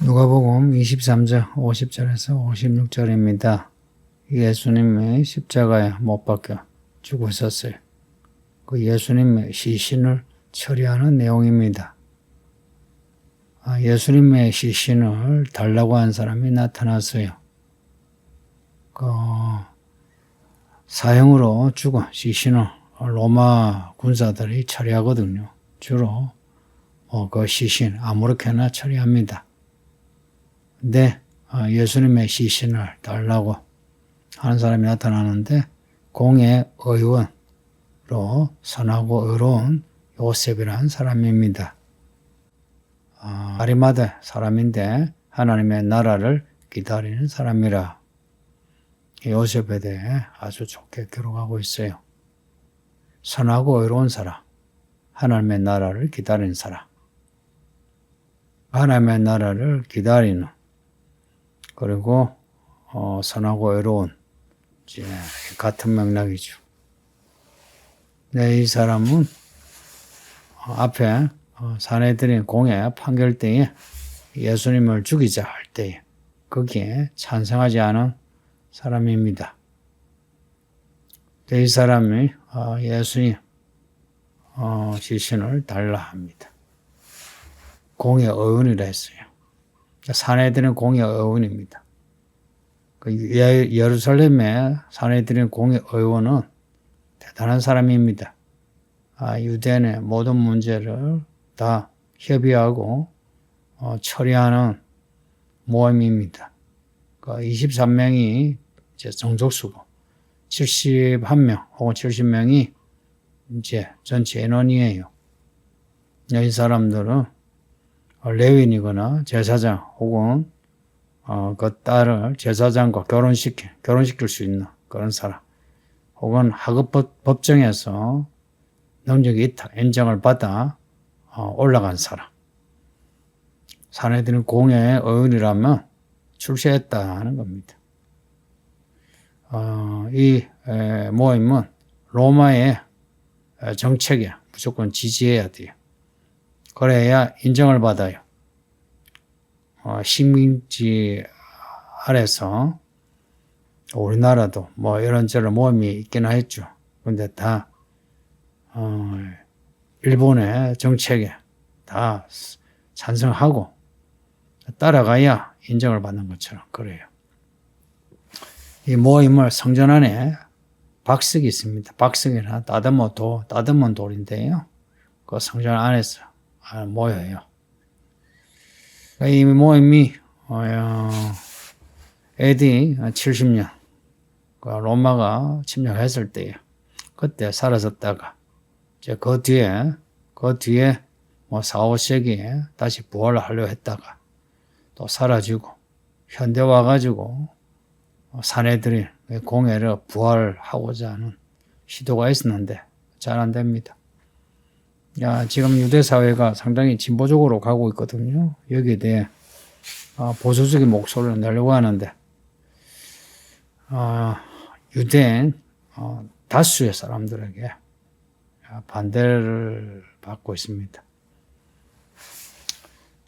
누가복음 23장 50절에서 56절입니다. 예수님의 십자가에 못 박혀 죽으셨어요. 그 예수님의 시신을 처리하는 내용입니다. 아, 예수님의 시신을 달라고 한 사람이 나타났어요. 그 사형으로 죽은 시신을 로마 군사들이 처리하거든요. 주로 어, 그 시신 아무렇게나 처리합니다. 근데 어, 예수님의 시신을 달라고 하는 사람이 나타나는데 공의 의원으로 선하고 의로운 요셉이라는 사람입니다. 아, 아리마대 사람인데 하나님의 나라를 기다리는 사람이라 요셉에 대해 아주 좋게 기록하고 있어요. 선하고 의로운 사람, 하나님의 나라를 기다리는 사람, 하나님의 나라를 기다리는 그리고 어, 선하고 의로운 이제 같은 맥락이죠. 네, 이 사람은 어, 앞에 어, 사내들인 공의 판결 때에 예수님을 죽이자 할 때에 거기에 찬성하지 않은 사람입니다. 네, 이 사람이 어, 예수님 어, 시신을 달라 합니다. 공의 의원이라 했어요. 사내들은 공의 의원입니다. 그 예- 예루살렘의 사내들인 공의 의원은 대단한 사람입니다. 아, 유대인의 모든 문제를 다 협의하고 어, 처리하는 모임입니다. 그 23명이 이제 정족수고 71명 혹은 70명이 이제 전체 인원이에요. 이 사람들은 어, 레윈이거나 제사장 혹은 어, 그 딸을 제사장과 결혼시켜 결혼시킬 수 있는 그런 사람 혹은 하급법 법정에서 능력이 있다 인정을 받아 어, 올라간 사람 사내들은 공예의 의원이라면 출세했다는 겁니다. 어, 이 에, 모임은 로마의 에, 정책에 무조건 지지해야 돼요. 그래야 인정을 받아요. 어, 식민지 아래서 우리나라도 뭐 이런저런 모임이 있기는 했죠. 근데 다, 어, 일본의 정책에 다 찬성하고 따라가야 인정을 받는 것처럼 그래요. 이 모임을 성전 안에 박석이 있습니다. 박석이나 따듬어 도, 따듬은 돌인데요. 그 성전 안에서 아, 모여요. 이 모임이 어, AD 70년 그 로마가 침략했을 때에 그때 사라졌다가 이제 그 뒤에 그 뒤에 뭐 4, 5세기에 다시 부활을 하려 했다가 또 사라지고 현대 와가지고 사내들이 공예를 부활하고자 하는 시도가 있었는데 잘 안 됩니다. 야, 지금 유대 사회가 상당히 진보적으로 가고 있거든요. 여기에 대해 어, 보수적인 목소리를 내려고 하는데 어, 유대인 어, 다수의 사람들에게 반대를 받고 있습니다.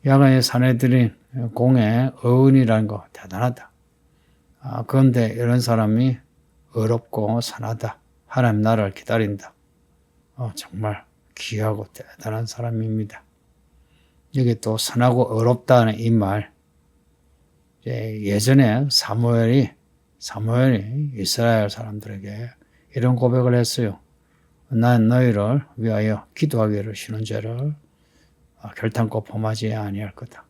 야간에 사내들인 공의 어은이라는 거 대단하다. 아, 그런데 이런 사람이 어렵고 선하다. 하나님 나라를 기다린다. 어, 정말 귀하고 대단한 사람입니다. 여기 또 선하고 어렵다는 이 말. 예전에 사무엘이 사무엘이 이스라엘 사람들에게 이런 고백을 했어요. 난 너희를 위하여 기도하기를 쉬는 죄를 결탄코 범하지 아니할 거다.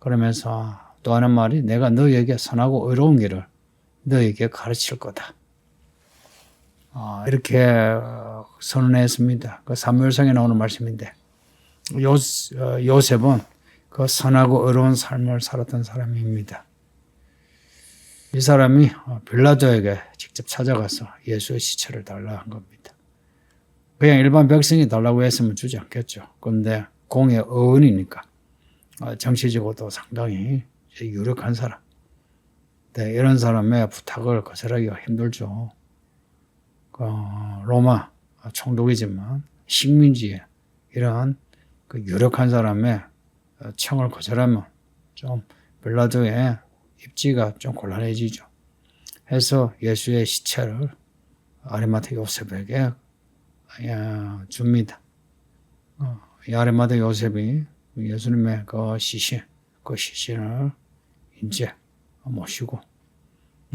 그러면서 또 하는 말이 내가 너희에게 선하고 의로운 길을 너희에게 가르칠 거다. 아, 이렇게 선언했습니다. 그 사무엘상에 나오는 말씀인데 요, 어, 요셉은 그 선하고 의로운 삶을 살았던 사람입니다. 이 사람이 빌라도에게 직접 찾아가서 예수의 시체를 달라 한 겁니다. 그냥 일반 백성이 달라고 했으면 주지 않겠죠. 그런데 공의 어은이니까 정치적으로도 상당히 유력한 사람. 네, 이런 사람의 부탁을 거절하기가 힘들죠. 어, 로마 총독이지만 식민지에 이러한 그 유력한 사람의 청을 거절하면 좀 빌라도의 입지가 좀 곤란해지죠. 해서 예수의 시체를 아리마타 요셉에게 야, 줍니다. 어, 이 아리마타 요셉이 예수님의 그 시신, 그 시신을 이제 모시고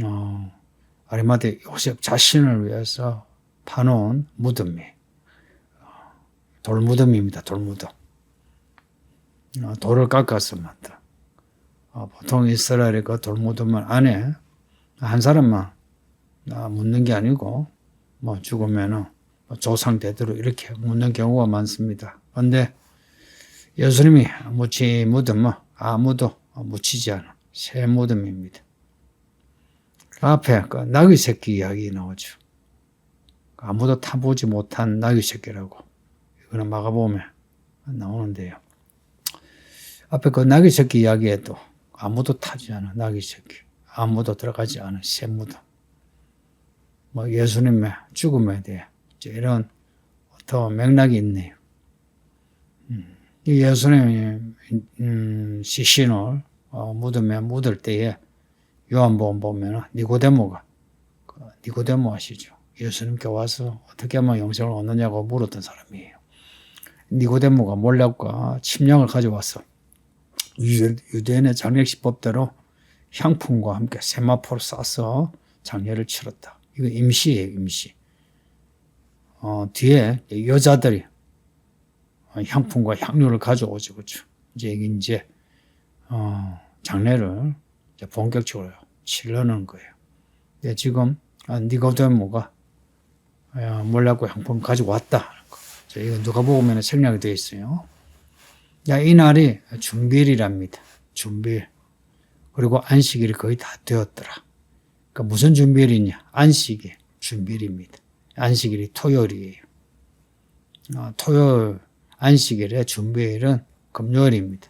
어, 아리마타 요셉 자신을 위해서 파놓은 무덤이 어, 돌무덤입니다. 돌무덤. 어, 돌을 깎아서 만든. 어, 보통 이스라엘의 그 돌무덤을 안에 한 사람만 아, 묻는 게 아니고 뭐 죽으면은 뭐 조상 대대로 이렇게 묻는 경우가 많습니다. 그런데 예수님이 묻힌 무덤은 아무도 묻히지 않은 새 무덤입니다. 그 앞에 그 나귀 새끼 이야기 나오죠. 아무도 타보지 못한 나귀 새끼라고 이거는 마가복음에 나오는데요. 앞에 그 나귀 새끼 이야기에 도 아무도 타지 않은 나귀 새끼, 아무도 들어가지 않은 새 무덤. 뭐 예수님의 죽음에 대해 이런 어떤 맥락이 있네요. 음, 예수님이 음, 시신을 어, 무덤에 묻을 때에 요한복음 보면 니고데모가 그 니고데모 아시죠? 예수님께 와서 어떻게 하면 영생을 얻느냐고 물었던 사람이에요. 니고데모가 몰락과 침량을 가져와서 유대인의 장례식법대로 향품과 함께 세마포를 싸서 장례를 치렀다. 이거 임시예요, 임시. 어, 뒤에 여자들이 향품과 향료를 가져오죠, 그죠? 이제 이제, 어, 장례를 이제 본격적으로 치르는 거예요. 근데 지금, 아, 니고데모가 어, 몰랐고 향품 가지고 왔다. 자, 이거 누가 보면 생략이 되어 있어요. 야, 이 날이 준비일이랍니다. 준비일. 그리고 안식일이 거의 다 되었더라. 그러니까 무슨 준비일이냐? 안식일, 준비일입니다. 안식일이 토요일이에요. 어, 토요일, 안식일의 준비일은 금요일입니다.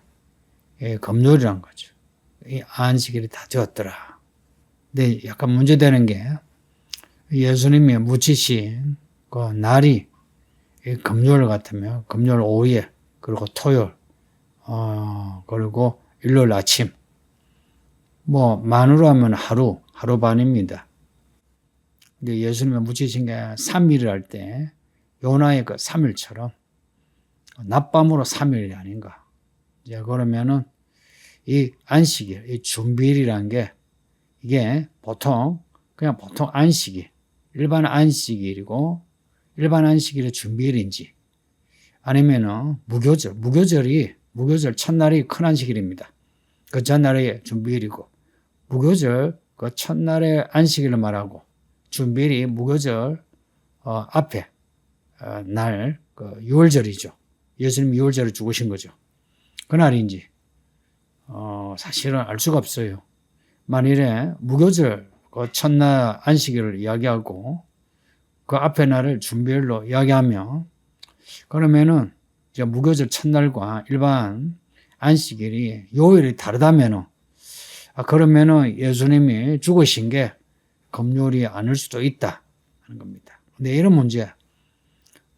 예, 금요일이란 거죠. 이 안식일이 다 되었더라. 근데 약간 문제되는 게 예수님이 묻히신 그 날이 금요일 같으면 금요일 오후에 그리고 토요일 어, 그리고 일요일 아침 뭐 만으로 하면 하루 하루 반입니다. 근데 예수님이 묻히신 게 3일을 할 때 요나의 그 3일처럼 낮밤으로 3일이 아닌가. 이제 그러면은 이 안식일, 이 준비일이라는 게 이게 보통 그냥 보통 안식일, 일반 안식일이고 일반 안식일의 준비일인지 아니면은 무교절, 무교절이 무교절 첫날이 큰 안식일입니다. 그 전날이 준비일이고 무교절 그 첫날의 안식일을 말하고 준비일이 무교절 어, 앞에 어, 날 그 유월절이죠. 예수님 유월절을 죽으신 거죠. 그날인지 어, 사실은 알 수가 없어요. 만일에 무교절 그 첫날 안식일을 이야기하고 그 앞에 날을 준비일로 이야기하면 그러면은 이제 무교절 첫날과 일반 안식일이 요일이 다르다면은 아 그러면은 예수님이 죽으신 게 금요일이 아닐 수도 있다 하는 겁니다. 근데 이런 문제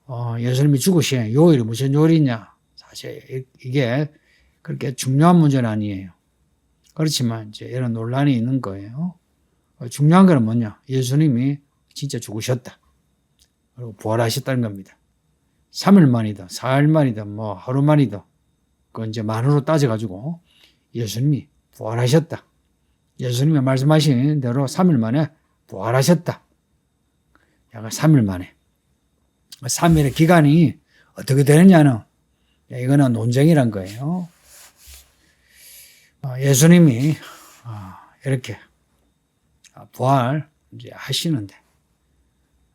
어, 예수님이 죽으신 요일이 무슨 요일이냐 사실 이게 그렇게 중요한 문제는 아니에요. 그렇지만 이제 이런 논란이 있는 거예요. 어, 중요한 건 뭐냐? 예수님이 진짜 죽으셨다. 그리고 부활하셨다는 겁니다. 3일 만이다, 4일 만이다, 뭐 하루 만이다. 그 이제 만으로 따져가지고 예수님이 부활하셨다. 예수님이 말씀하신 대로 3일 만에 부활하셨다. 약간 3일 만에. 3일의 기간이 어떻게 되느냐는 이거는 논쟁이란 거예요. 어, 예수님이 어, 이렇게 부활 이제 하시는데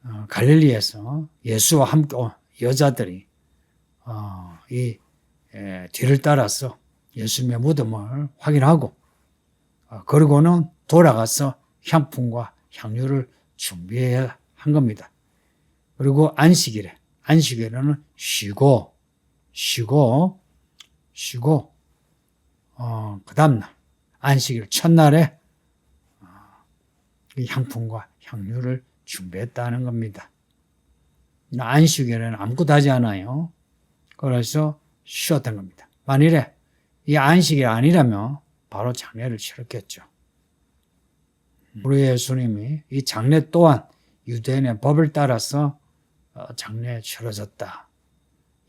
어, 갈릴리에서 예수와 함께 여자들이 이 뒤를 따라서 예수님의 무덤을 확인하고 그리고는 돌아가서 향품과 향유를 준비해야 한 겁니다. 그리고 안식일에 안식일에는 쉬고 쉬고 쉬고 어, 그 다음날 안식일 첫날에 어, 향품과 향유를 준비했다는 겁니다. 안식일에는 아무것도 하지 않아요. 그래서 쉬었던 겁니다. 만일에 이 안식이 아니라면 바로 장례를 치렀겠죠. 우리 예수님이 이 장례 또한 유대인의 법을 따라서 어, 장례에 치러졌다.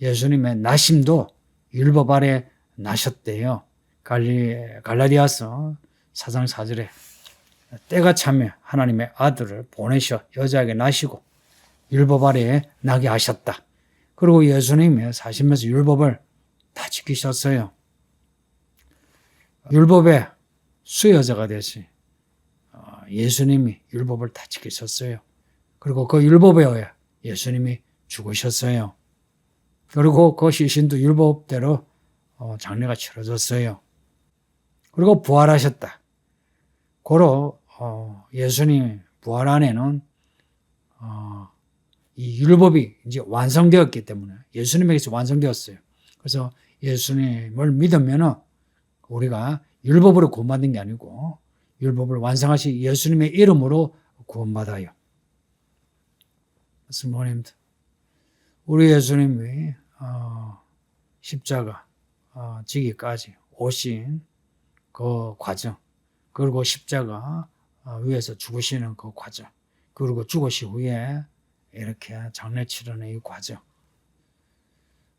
예수님의 나심도 율법 아래 나셨대요. 갈리, 갈라디아서 사장 사절에 때가 차면 하나님의 아들을 보내셔 여자에게 나시고 율법 아래에 나게 하셨다. 그리고 예수님이 사시면서 율법을 다 지키셨어요. 율법의 수여자가 되시 어, 예수님이 율법을 다 지키셨어요. 그리고 그 율법에 의해 예수님이 죽으셨어요. 그리고 그 시신도 율법대로 어, 장례가 치러졌어요. 그리고 부활하셨다. 고로 어, 예수님 부활 안에는 어, 이 율법이 이제 완성되었기 때문에 예수님에게서 완성되었어요. 그래서 예수님을 믿으면은 우리가 율법으로 구원받는 게 아니고 율법을 완성하신 예수님의 이름으로 구원받아요. 스모님들, 우리 예수님이 어, 십자가 어, 지기까지 오신 그 과정, 그리고 십자가 어, 위에서 죽으시는 그 과정, 그리고 죽으신 후에 이렇게 장례 치르는 이 과정.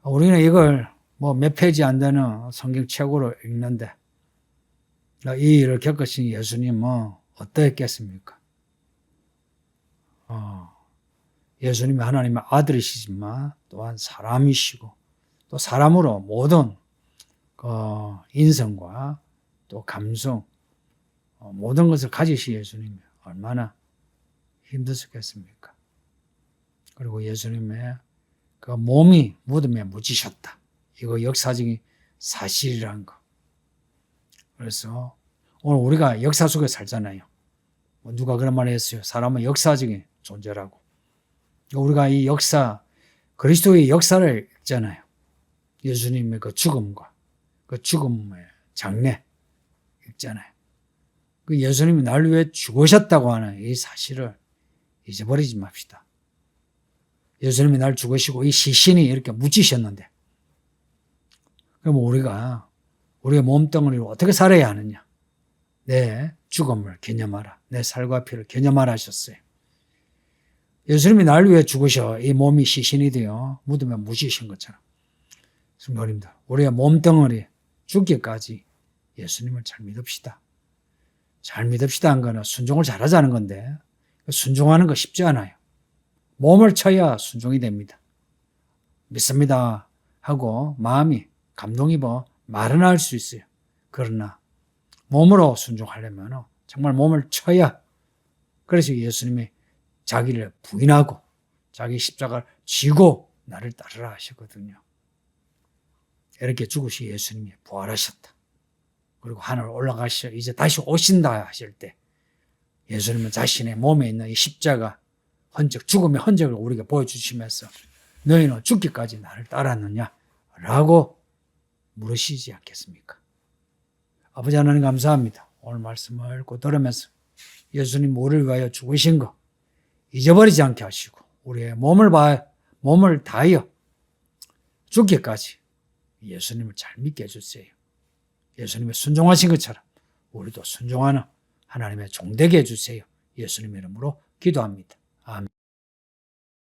우리는 이걸 뭐 몇 페이지 안 되는 성경 책으로 읽는데 이 일을 겪으신 예수님은 어떠했겠습니까? 어, 예수님이 하나님의 아들이시지만 또한 사람이시고 또 사람으로 모든 그 인성과 또 감성 어, 모든 것을 가지신 예수님이 얼마나 힘드셨겠습니까? 그리고 예수님의 그 몸이 무덤에 묻히셨다. 이거 역사적인 사실이란 거. 그래서 오늘 우리가 역사 속에 살잖아요. 뭐 누가 그런 말을 했어요. 사람은 역사적인 존재라고. 우리가 이 역사, 그리스도의 역사를 읽잖아요. 예수님의 그 죽음과 그 죽음의 장례 읽잖아요. 그 예수님이 날 위해 죽으셨다고 하는 이 사실을 잊어버리지 맙시다. 예수님이 날 죽으시고 이 시신이 이렇게 묻히셨는데, 그럼 우리가 우리의 몸덩어리로 어떻게 살아야 하느냐? 내 죽음을 개념하라. 내 살과 피를 개념하라 하셨어요. 예수님이 날 위해 죽으셔 이 몸이 시신이 되어 묻으면 묻히신 것처럼. 성도님들, 우리의 몸덩어리 죽기까지 예수님을 잘 믿읍시다. 잘 믿읍시다 한 거는 순종을 잘하자는 건데 순종하는 거 쉽지 않아요. 몸을 쳐야 순종이 됩니다. 믿습니다 하고 마음이 감동입어 말은 할 수 있어요. 그러나 몸으로 순종하려면 정말 몸을 쳐야 그래서 예수님이 자기를 부인하고 자기 십자가를 쥐고 나를 따르라 하셨거든요. 이렇게 죽으시 예수님이 부활하셨다. 그리고 하늘 올라가셔 이제 다시 오신다 하실 때 예수님은 자신의 몸에 있는 이 십자가 흔적, 죽음의 흔적을 우리에게 보여주시면서 너희는 죽기까지 나를 따랐느냐? 라고 물으시지 않겠습니까? 아버지 하나님 감사합니다. 오늘 말씀을 읽고 들으면서 예수님 우리를 위하여 죽으신 거 잊어버리지 않게 하시고 우리의 몸을 봐 몸을 다하여 죽기까지 예수님을 잘 믿게 해주세요. 예수님의 순종하신 것처럼 우리도 순종하는 하나님의 종되게 해주세요. 예수님의 이름으로 기도합니다. 아멘.